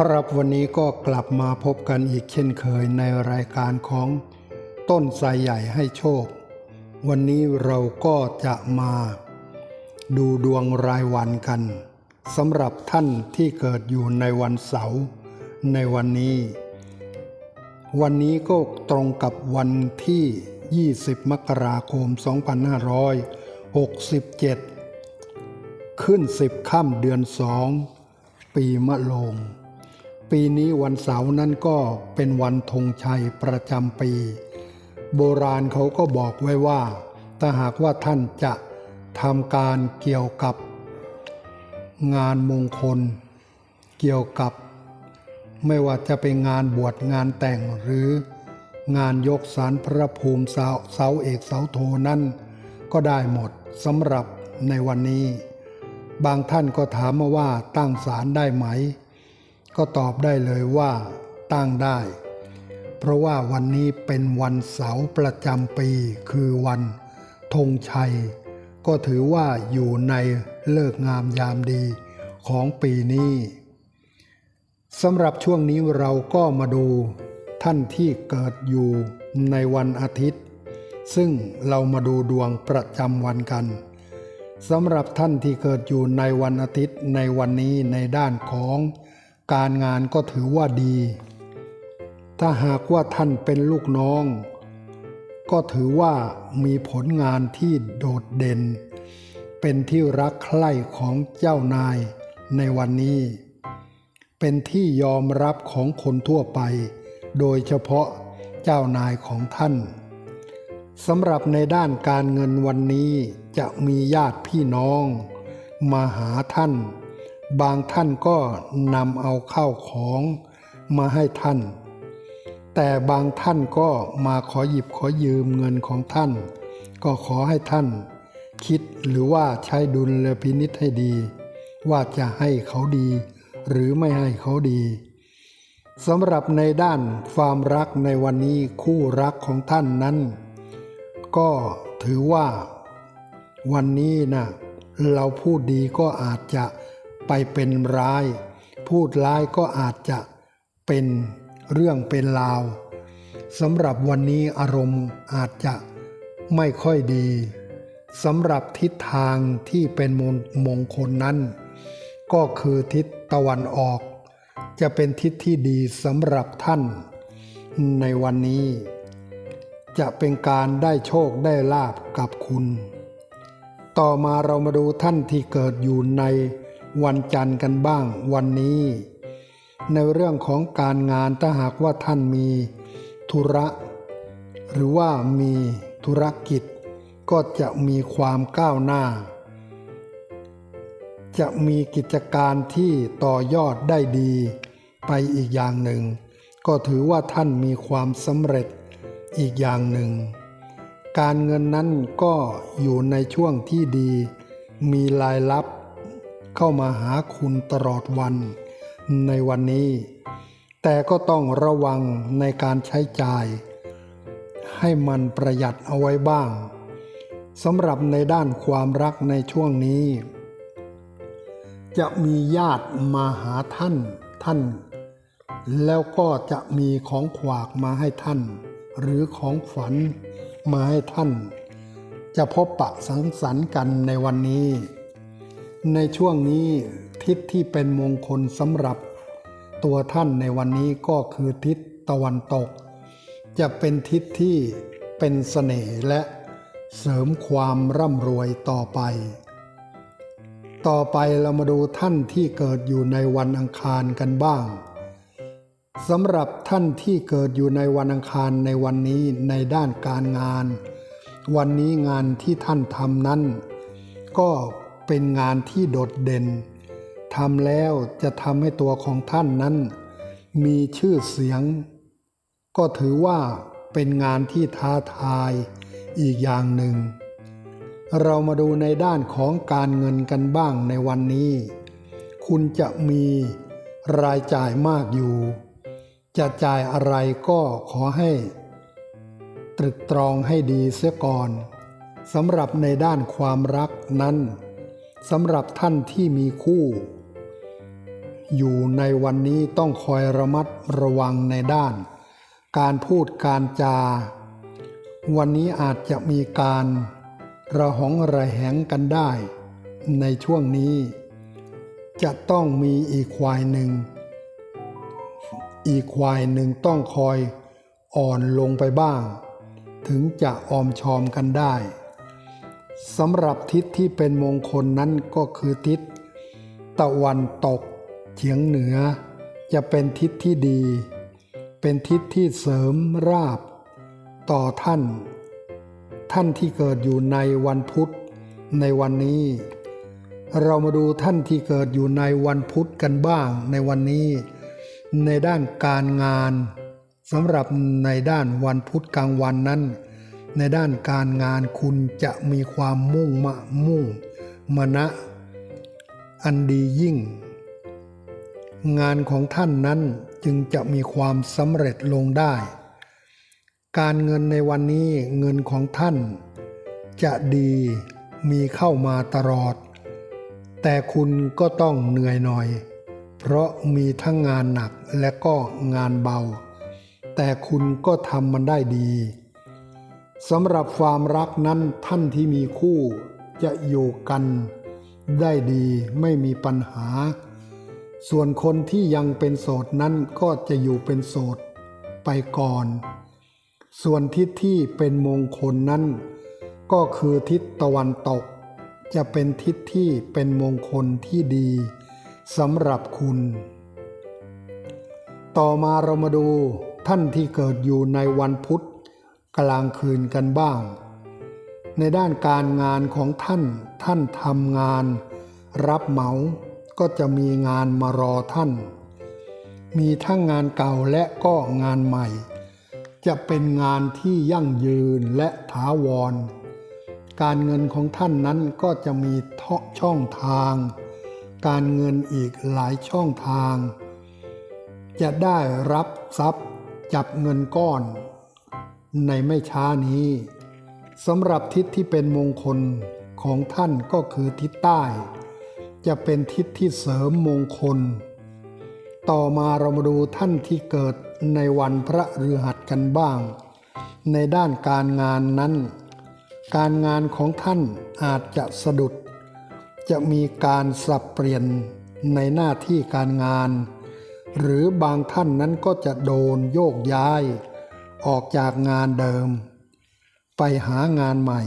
ครับวันนี้ก็กลับมาพบกันอีกเช่นเคยในรายการของต้นไทรใหญ่ให้โชค วันนี้เราก็จะมาดูดวงรายวันกันสำหรับท่านที่เกิดอยู่ในวันเสาร์ในวันนี้ วันนี้ก็ตรงกับวันที่ 20 มกราคม 2567 ขึ้น 10 ค่ำเดือนสองปีมะโรง ปีนี้วันเสาร์นั้นก็เป็นวันธงชัยประจำปี โบราณเขาก็บอกไว้ว่า ถ้าหากว่าท่านจะทำการเกี่ยวกับ งานมงคล เกี่ยวกับ ไม่ว่าจะเป็นงานบวชงานแต่งหรืองานยกสารพระภูมิเสาเสาเอกเสาโทนั้นก็ได้หมดสำหรับในวันนี้ บางท่านก็ถามมาว่าตั้งศาลได้ไหม ก็ตอบได้เลยว่าตั้งได้ เพราะว่าวันนี้เป็นวันเสาร์ประจำปีคือวันธงชัย ก็ถือว่าอยู่ในเลิกงามยามดีของปีนี้สำหรับช่วงนี้เราก็มาดูท่านที่เกิดอยู่ในวันอาทิตย์ ซึ่งเรามาดูดวงประจำวันกันสำหรับท่านที่เกิดอยู่ในวันอาทิตย์ในวันนี้ในด้านของ การงานก็ถือว่าดี ถ้าหากว่าท่านเป็นลูกน้อง ก็ถือว่ามีผลงานที่โดดเด่น เป็นที่รักใคร่ของเจ้านายในวันนี้ เป็นที่ยอมรับของคนทั่วไป โดยเฉพาะเจ้านายของท่านสำหรับในด้านการเงินวันนี้จะมีญาติพี่น้อง มาหาท่าน บางท่านก็นำเอาข้าวของมาให้ท่าน แต่บางท่านก็มาขอหยิบขอยืมเงินของท่าน ก็ขอให้ท่าน คิดหรือว่าใช้ดุลพินิษให้ดี ว่าจะให้เขาดี หรือไม่ให้เขาดีสำหรับในด้านความรักในวันนี้คู่รักของท่านนั้น ก็ถือว่า วันนี้นะเราพูดดีก็อาจจะ ไปเป็นร้าย พูดร้ายก็อาจจะเป็นเรื่องเป็นราวสำหรับวันนี้อารมณ์อาจจะไม่ค่อยดีสำหรับทิศทางที่เป็นมงมงคลนั้น ก็คือทิศตะวันออก จะเป็นทิศที่ดีสำหรับท่าน ในวันนี้ จะเป็นการได้โชคได้ลาบกับคุณ ต่อมาเรามาดูท่านที่เกิดอยู่ใน วันจันทร์กันบ้างวันนี้ ในเรื่องของการงานถ้าหากว่าท่านมีธุระ หรือว่ามีธุรกิจ ก็จะมีความก้าวหน้า จะมีกิจการที่ต่อยอดได้ดีไปอีกอย่างหนึ่ง ก็ถือว่าท่านมีความสำเร็จอีกอย่างหนึ่ง การเงินนั้นก็อยู่ในช่วงที่ดี มีรายรับ เข้ามาหาคุณตลอดวันในวันนี้ แต่ก็ต้องระวังในการใช้จ่าย ให้มันประหยัดเอาไว้บ้างสำหรับในด้านความรักในช่วงนี้ จะมีญาติมาหาท่านท่าน แล้วก็จะมีของขวากมาให้ท่าน หรือของฝันมาให้ท่าน จะพบปะสังสรรค์กันในวันนี้ ในช่วงนี้ทิศที่เป็นมงคลสำหรับตัวท่านในวันนี้ก็คือทิศตะวันตก จะเป็นทิศที่เป็นเสน่ห์และเสริมความร่ำรวยต่อไป ต่อไปเรามาดูท่านที่เกิดอยู่ในวันอังคารกันบ้างสำหรับท่านที่เกิดอยู่ในวันอังคารในวันนี้ในด้านการงาน วันนี้งานที่ท่านทำนั้น ก็ เป็นงานที่โดดเด่นทำแล้วจะทำให้ตัวของท่านนั้น มีชื่อเสียง ก็ถือว่าเป็นงานที่ท้าทายอีกอย่างหนึ่ง เรามาดูในด้านของการเงินกันบ้างในวันนี้ คุณจะมีรายจ่ายมากอยู่ จะจ่ายอะไรก็ขอให้ ตรึกตรองให้ดีเสียก่อนสำหรับในด้านความรักนั้น สำหรับท่านที่มีคู่ อยู่ในวันนี้ต้องคอยระมัดระวังในด้าน การพูดการจา วันนี้อาจจะมีการระหองระแหงกันได้ ในช่วงนี้ จะต้องมีอีกควายหนึ่ง อีกควายหนึ่งต้องคอยอ่อนลงไปบ้าง ถึงจะออมชอมกันได้ สำหรับทิศที่เป็นมงคลนั้นก็คือทิศ ตะวันตกเฉียงเหนือ จะเป็นทิศที่ดี เป็นทิศที่เสริมราบ ต่อท่าน ท่านที่เกิดอยู่ในวันพุธในวันนี้ เรามาดูท่านที่เกิดอยู่ในวันพุธกันบ้างในวันนี้ ในด้านการงานสำหรับในด้านวันพุธกลางวันนั้น ในด้านการงานคุณจะมีความมุ่งมะมุ่งมณะอันดียิ่ง งานของท่านนั้นจึงจะมีความสำเร็จลงได้ การเงินในวันนี้เงินของท่าน จะดีมีเข้ามาตลอด แต่คุณก็ต้องเหนื่อยหน่อย เพราะมีทั้งงานหนักและก็งานเบา แต่คุณก็ทำมันได้ดี สำหรับความรักนั้นท่านที่มีคู่จะอยู่กัน ได้ดีไม่มีปัญหา ส่วนคนที่ยังเป็นโสดนั้นก็จะอยู่เป็นโสดไปก่อน ส่วนทิศที่เป็นมงคลนั้น ก็คือทิศตะวันตก จะเป็นทิศที่เป็นมงคลที่ดีสำหรับคุณ ต่อมาเรามาดูท่านที่เกิดอยู่ในวันพุธ กลางคืนกันบ้าง ในด้านการงานของท่านท่านทำงาน รับเหมาก็จะมีงานมารอท่าน มีทั้งงานเก่าและก็งานใหม่ จะเป็นงานที่ยั่งยืนและถาวร การเงินของท่านนั้นก็จะมีช่องทาง การเงินอีกหลายช่องทาง จะได้รับทรัพย์จับเงินก้อน ในไม่ช้านี้สำหรับทิศที่เป็นมงคลของท่านก็คือทิศใต้ จะเป็นทิศที่เสริมมงคล ต่อมาเรามาดูท่านที่เกิดในวันพระฤหัสกันบ้าง ในด้านการงานนั้น การงานของท่านอาจจะสะดุด จะมีการสับเปลี่ยนในหน้าที่การงาน หรือบางท่านนั้นก็จะโดนโยกย้าย ออกจากงานเดิม ไปหางานใหม่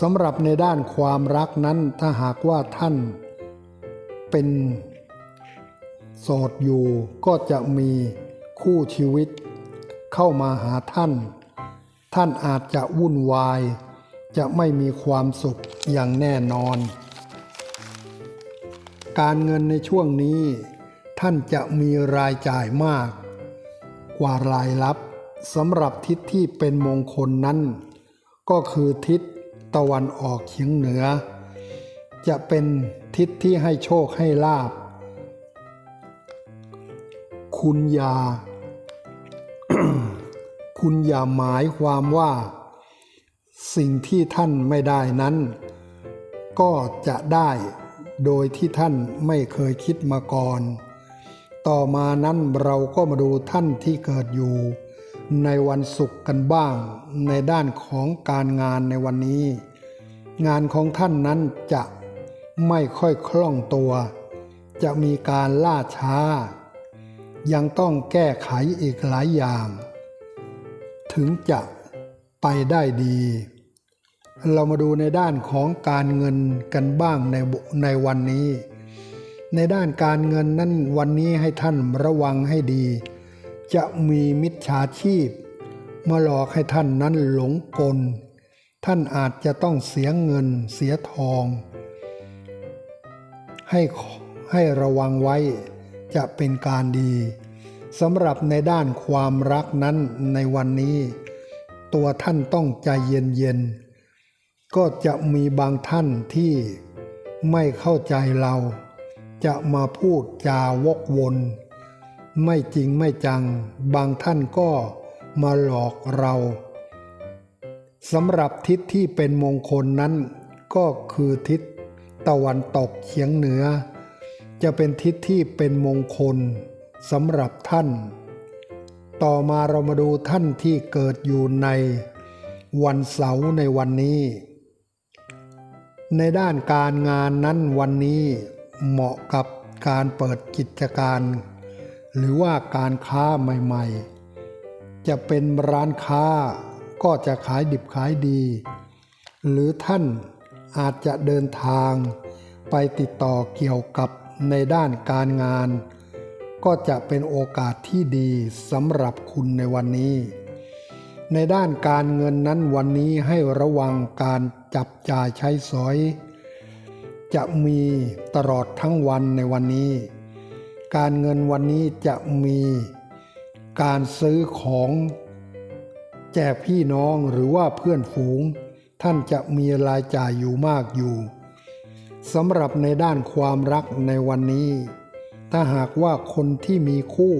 สำหรับในด้านความรักนั้นถ้าหากว่าท่าน เป็นโสดอยู่ก็จะมีคู่ชีวิต เข้ามาหาท่าน ท่านอาจจะวุ่นวาย จะไม่มีความสุขอย่างแน่นอน การเงินในช่วงนี้ ท่านจะมีรายจ่ายมาก กว่ารายรับ สำหรับทิศที่เป็นมงคลนั้น ก็คือทิศตะวันออกเฉียงเหนือ จะเป็นทิศที่ให้โชคให้ลาบ คุณยา คุณอย่าหมายความว่า สิ่งที่ท่านไม่ได้นั้น ก็จะได้โดยที่ท่านไม่เคยคิดมาก่อน ต่อมานั้นเราก็มาดูท่านที่เกิดอยู่ ในวันศุกร์กันบ้าง ในด้านของการงานในวันนี้ งานของท่านนั้นจะไม่ค่อยคล่องตัว จะมีการล่าช้า ยังต้องแก้ไขอีกหลายอย่าง ถึงจะไปได้ดี เรามาดูในด้านของการเงินกันบ้างในในวันนี้ ในด้านการเงินนั้นวันนี้ให้ท่านระวังให้ดี จะมีมิจฉาชีพ มาหลอกให้ท่านนั้นหลงกล ท่านอาจจะต้องเสียเงินเสียทอง ให้ให้ระวังไว้จะเป็นการดีสำหรับในด้านความรักนั้นในวันนี้ ตัวท่านต้องใจเย็นๆก็จะมีบางท่านที่ไม่เข้าใจเรา จะมาพูดจาวกวน ไม่จริงไม่จัง บางท่านก็มาหลอกเราสำหรับทิศที่เป็นมงคลนั้น ก็คือทิศตะวันตกเฉียงเหนือ จะเป็นทิศที่เป็นมงคลสำหรับท่าน ต่อมาเรามาดูท่านที่เกิดอยู่ในวันเสาร์ในวันนี้ ในด้านการงานนั้นวันนี้เหมาะกับการเปิดกิจการ หรือว่าการค้าใหม่ๆ จะเป็นร้านค้าก็จะขายดิบขายดี หรือท่านอาจจะเดินทางไปติดต่อเกี่ยวกับในด้านการงาน ก็จะเป็นโอกาสที่ดีสำหรับคุณในวันนี้ ในด้านการเงินนั้นวันนี้ให้ระวังการจับจ่ายใช้สอย จะมีตลอดทั้งวันในวันนี้ การเงินวันนี้จะมีการซื้อของ แจกพี่น้องหรือว่าเพื่อนฝูง ท่านจะมีรายจ่ายอยู่มากอยู่สำหรับในด้านความรักในวันนี้ ถ้าหากว่าคนที่มีคู่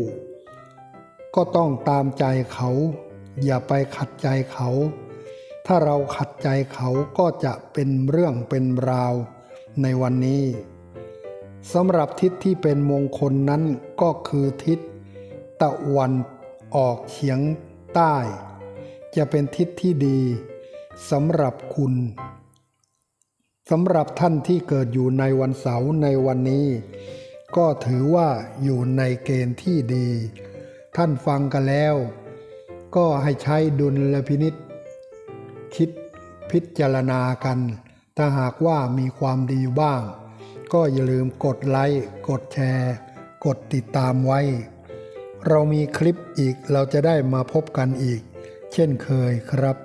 ก็ต้องตามใจเขา อย่าไปขัดใจเขา ถ้าเราขัดใจเขาก็จะเป็นเรื่องเป็นราวในวันนี้ สำหรับทิศที่เป็นมงคลนั้นก็คือทิศตะวันออกเฉียงใต้ จะเป็นทิศที่ดีสำหรับคุณสำหรับท่านที่เกิดอยู่ในวันเสาร์ในวันนี้ ก็ถือว่าอยู่ในเกณฑ์ที่ดี ท่านฟังกันแล้ว ก็ให้ใช้ดุลพินิษคิดพิจารณากัน ถ้าหากว่ามีความดีบ้าง ก็อย่าลืมกดไลค์กดแชร์ กดติดตามไว้ เรามีคลิปอีกเราจะได้มาพบกันอีก เช่นเคยครับ